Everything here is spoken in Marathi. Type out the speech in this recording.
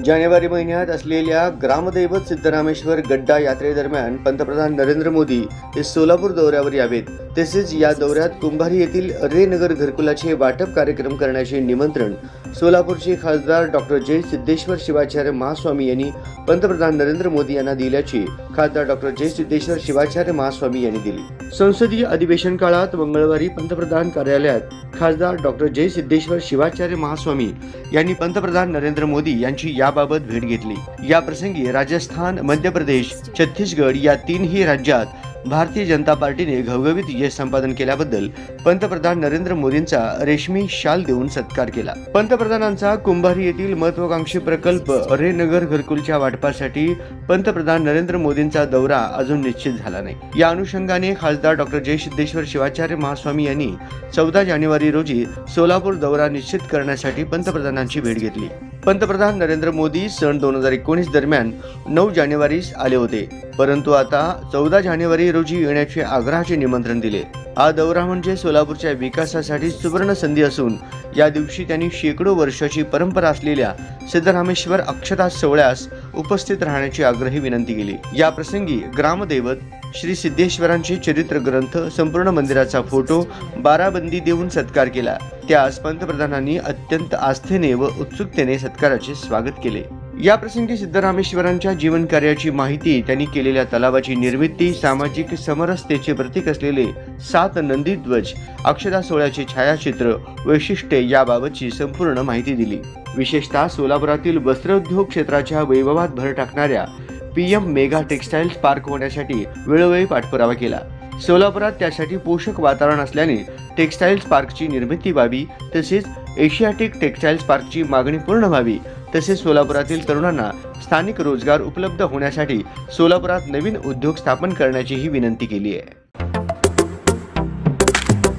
जानेवारी महिन्यात असलेल्या ग्रामदैवत सिद्धरामेश्वर गड्डा यात्रेदरम्यान पंतप्रधान नरेंद्र मोदी हे सोलापूर दौऱ्यावर यावेत. तसेच या दौऱ्यात कुंभारी येथील रेनगर घरकुलाचे वाटप कार्यक्रम करण्याचे निमंत्रण सोलापूरचे खासदार डॉक्टर जय सिद्धेश्वर शिवाचार्य महास्वामी यांनी पंतप्रधान नरेंद्र मोदी यांना दिल्याची खासदार डॉक्टर जय सिद्धेश्वर शिवाचार्य महास्वामी यांनी दिली. संसदीय अधिवेशन काळात मंगळवारी पंतप्रधान कार्यालयात खासदार डॉक्टर जय सिद्धेश्वर शिवाचार्य महास्वामी यांनी पंतप्रधान नरेंद्र मोदी यांची याबाबत भेट घेतली. या प्रसंगी राजस्थान मध्य प्रदेश छत्तीसगड या तीनही राज्यात भारतीय जनता पार्टीने घवघवीत यश संपादन केल्याबद्दल पंतप्रधान नरेंद्र मोदींचा रेशमी शाल देऊन सत्कार केला. पंतप्रधानांचा कुंभारी येथील महत्वाकांक्षी प्रकल्प रेनगर घरकुलच्या वाटपासाठी पंतप्रधान नरेंद्र मोदींचा दौरा अजून निश्चित झाला नाही. या अनुषंगाने खासदार डॉक्टर जय सिद्धेश्वर शिवाचार्य महास्वामी यांनी चौदा जानेवारी रोजी सोलापूर दौरा निश्चित करण्यासाठी पंतप्रधानांची भेट घेतली. पंतप्रधान नरेंद्र मोदी सन दोन हजार एकोणीस दरम्यान नऊ जानेवारीस आले होते. परंतु आता चौदा जानेवारी रोजी येण्याचे आग्रहाचे निमंत्रण दिले. हा दौरा म्हणजे सोलापूरच्या विकासासाठी सुवर्ण संधी असून या दिवशी त्यांनी शेकडो वर्षाची परंपरा असलेल्या सिद्धरामेश्वर अक्षता सोहळ्यास उपस्थित राहण्याची आग्रही विनंती केली. या प्रसंगी ग्रामदैवत श्री सिद्धेश्वरांचे चरित्र ग्रंथ संपूर्ण मंदिराचा फोटो बाराबंदी देऊन सत्कार केला. त्यास पंतप्रधानांनी अत्यंत आस्थेने व उत्सुकतेने सत्काराचे स्वागत केले. या प्रसंगी सिद्धरामेश्वरांच्या जीवन कार्याची माहिती त्यांनी केलेल्या तलावाची निर्मिती सामाजिक समरसतेचे प्रतीक असलेले सात नंदी ध्वज सोहळ्याचे छायाचित्र वैशिष्ट्ये याबाबतची संपूर्ण माहिती दिली. विशेषतः सोलापुरातील वस्त्रोद्योग क्षेत्राच्या वैभवात भर टाकणाऱ्या पीएम मेगा टेक्स्टाईल्स पार्क होण्यासाठी वेळोवेळी पाठपुरावा केला. सोलापुरात त्यासाठी पोषक वातावरण असल्याने टेक्स्टाईल्स पार्कची निर्मिती व्हावी तसेच एशियाटिक टेक्स्टाईल्स पार्कची मागणी पूर्ण व्हावी तसेच सोलापुरातील तरुणांना स्थानिक रोजगार उपलब्ध होण्यासाठी सोलापुरात नवीन उद्योग स्थापन करण्याचीही विनंती केली आहे.